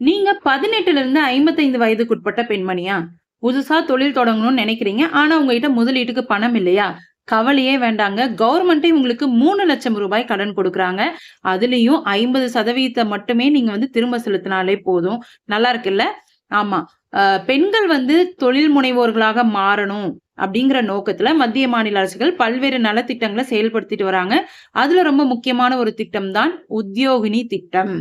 நீங்க பதினெட்டுல இருந்து ஐம்பத்தைந்து வயதுக்குட்பட்ட பெண்மணியா? புதுசா தொழில் தொடங்கணும்னு நினைக்கிறீங்க. ஆனா உங்ககிட்ட முதலீட்டுக்கு பணம் இல்லையா? கவலையே வேண்டாங்க. கவர்மெண்ட்டே உங்களுக்கு மூணு லட்சம் ரூபாய் கடன் கொடுக்குறாங்க. அதுலயும் ஐம்பது சதவீதத்தை மட்டுமே நீங்க வந்து திரும்ப செலுத்தினாலே போதும். நல்லா இருக்குல்ல? ஆமா. பெண்கள் வந்து தொழில் முனைவோர்களாக மாறணும் அப்படிங்கிற நோக்கத்துல மத்திய மாநில அரசுகள் பல்வேறு நலத்திட்டங்களை செயல்படுத்திட்டு வராங்க. அதுல ரொம்ப முக்கியமான ஒரு திட்டம் தான் உத்தியோகினி திட்டம்.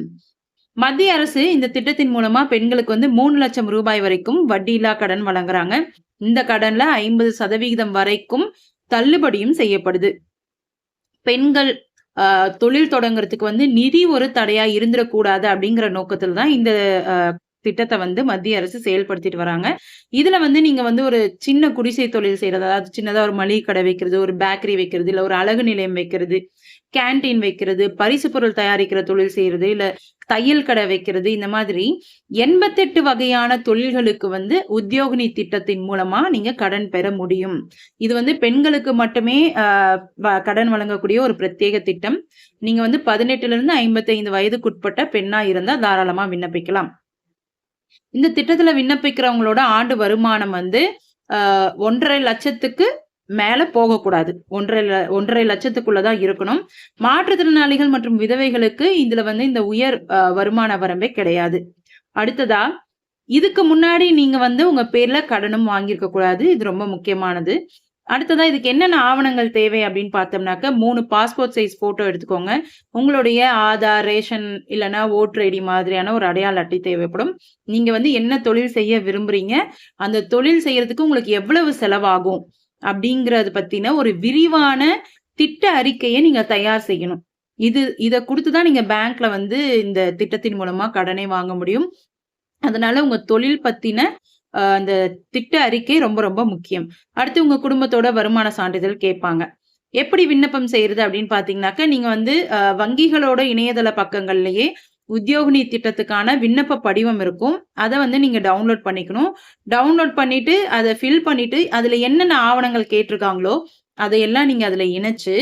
மத்திய அரசு இந்த திட்டத்தின் மூலமா பெண்களுக்கு வந்து மூணு லட்சம் ரூபாய் வரைக்கும் வட்டியில்லா கடன் வழங்குறாங்க. இந்த கடன்ல ஐம்பது சதவிகிதம் வரைக்கும் தள்ளுபடியும் செய்யப்படுது. பெண்கள் தொழில் தொடங்குறதுக்கு வந்து நிதி ஒரு தடையா இருந்துடக்கூடாது அப்படிங்கிற நோக்கத்துல தான் இந்த திட்டத்தை வந்து மத்திய அரசு செயல்படுத்திட்டு வராங்க. இதுல வந்து நீங்க வந்து ஒரு சின்ன குடிசை தொழில் செய்யறது அதாவது சின்னதா ஒரு மளிகை கடை வைக்கிறது ஒரு பேக்கரி வைக்கிறது இல்ல ஒரு அழகு நிலையம் வைக்கிறது கேண்டீன் வைக்கிறது பரிசு பொருள் தயாரிக்கிற தொழில் செய்யறது இல்ல தையல் கடை வைக்கிறது இந்த மாதிரி எண்பத்தெட்டு வகையான தொழில்களுக்கு வந்து உத்தியோகினி திட்டத்தின் மூலமா நீங்க கடன் பெற முடியும். இது வந்து பெண்களுக்கு மட்டுமே ஆஹ், கடன் வழங்கக்கூடிய ஒரு பிரத்யேக திட்டம். நீங்க வந்து பதினெட்டுல இருந்து ஐம்பத்தி ஐந்து வயதுக்குட்பட்ட பெண்ணா இருந்தா தாராளமா விண்ணப்பிக்கலாம். இந்த திட்டத்துல விண்ணப்பிக்கிறவங்களோட ஆண்டு வருமானம் வந்து ஆஹ், ஒன்றரை லட்சத்துக்கு மேல போகக்கூடாது. ஒன்றரை ஒன்றரை லட்சத்துக்குள்ளதான் இருக்கணும். மாற்றுத்திறனாளிகள் மற்றும் விதவைகளுக்கு இதுல வந்து இந்த உயர் வருமான வரம்பே கிடையாது. அடுத்ததா இதுக்கு முன்னாடி நீங்க வந்து உங்க பேர்ல கடனும் வாங்கியிருக்க கூடாது இது ரொம்ப முக்கியமானது. அடுத்ததான் இதுக்கு என்னென்ன ஆவணங்கள் தேவை அப்படின்னு பார்த்தோம்னாக்க மூணு பாஸ்போர்ட் சைஸ் ஃபோட்டோ எடுத்துக்கோங்க. உங்களுடைய ஆதார் ரேஷன் இல்லைனா ஓட்டர் ஐடி மாதிரியான ஒரு அடையாள அட்டை தேவைப்படும். நீங்கள் வந்து என்ன தொழில் செய்ய விரும்புகிறீங்க அந்த தொழில் செய்யறதுக்கு உங்களுக்கு எவ்வளவு செலவாகும் அப்படிங்கிறது பற்றின ஒரு விரிவான திட்ட அறிக்கையை நீங்கள் தயார் செய்யணும். இது இதை கொடுத்து தான் நீங்கள் பேங்க்ல வந்து இந்த திட்டத்தின் மூலமாக கடனை வாங்க முடியும். அதனால உங்கள் தொழில் பற்றின அந்த திட்ட அறிக்கை ரொம்ப ரொம்ப முக்கியம். அடுத்து உங்க குடும்பத்தோட வருமான சான்றிதழ் கேட்பாங்க. எப்படி விண்ணப்பம் செய்யறது அப்படின்னு பாத்தீங்கன்னாக்க நீங்க வந்து வங்கிகளோட இணையதள பக்கங்கள்லயே உத்தியோகினி திட்டத்துக்கான விண்ணப்ப படிவம் இருக்கும். அதை வந்து நீங்க டவுன்லோட் பண்ணிக்கணும். டவுன்லோட் பண்ணிட்டு அதை ஃபில் பண்ணிட்டு அதுல என்னென்ன ஆவணங்கள் கேட்டிருக்காங்களோ அதையெல்லாம் நீங்க அதுல இணைச்சு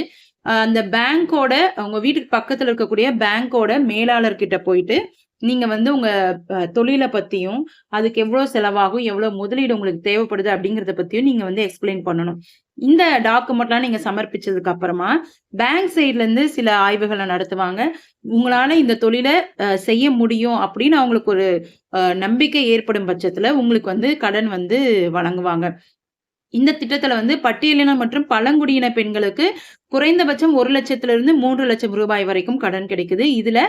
அந்த பேங்கோட உங்க வீட்டுக்கு பக்கத்துல இருக்கக்கூடிய பேங்கோட மேலாளர்கிட்ட போயிட்டு நீங்கள் வந்து உங்கள் தொழிலை பற்றியும் அதுக்கு எவ்வளோ செலவாகும் எவ்வளவு முதலீடு உங்களுக்கு தேவைப்படுது அப்படிங்கிறத பற்றியும் நீங்கள் வந்து எக்ஸ்பிளைன் பண்ணணும். இந்த டாக்குமெண்ட்லாம் நீங்கள் சமர்ப்பிச்சதுக்கு அப்புறமா பேங்க் சைட்லேருந்து சில ஆய்வுகளை நடத்துவாங்க. உங்களால இந்த தொழிலை செய்ய முடியும் அப்படின்னு அவங்களுக்கு ஒரு நம்பிக்கை ஏற்படும் பட்சத்துல உங்களுக்கு வந்து கடன் வந்து வழங்குவாங்க. இந்த திட்டத்துல வந்து பட்டியலின மற்றும் பழங்குடியின பெண்களுக்கு குறைந்தபட்சம் ஒரு லட்சத்துல இருந்து மூன்று லட்சம் ரூபாய் வரைக்கும் கடன் கிடைக்குது. இதுல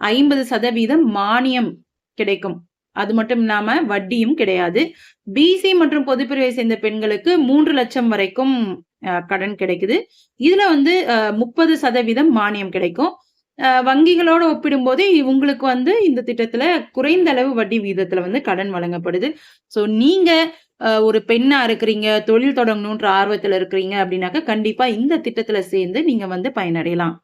ஐம்பது சதவீதம் மானியம் கிடைக்கும். அது மட்டும் இல்லாம வட்டியும் கிடையாது. பிசி மற்றும் பொதுப்பிரிவை சேர்ந்த பெண்களுக்கு மூன்று லட்சம் வரைக்கும் கடன் கிடைக்குது. இதுல வந்து முப்பது சதவீதம் மானியம் கிடைக்கும். வங்கிகளோடு ஒப்பிடும்போது உங்களுக்கு வந்து இந்த திட்டத்துல குறைந்த அளவு வட்டி வீதத்துல வந்து கடன் வழங்கப்படுது. ஸோ நீங்க ஒரு பெண்ணா இருக்கிறீங்க தொழில் தொடங்கணுன்ற ஆர்வத்துல இருக்கிறீங்க அப்படின்னாக்க கண்டிப்பா இந்த திட்டத்துல சேர்ந்து நீங்க வந்து பயனடையலாம்.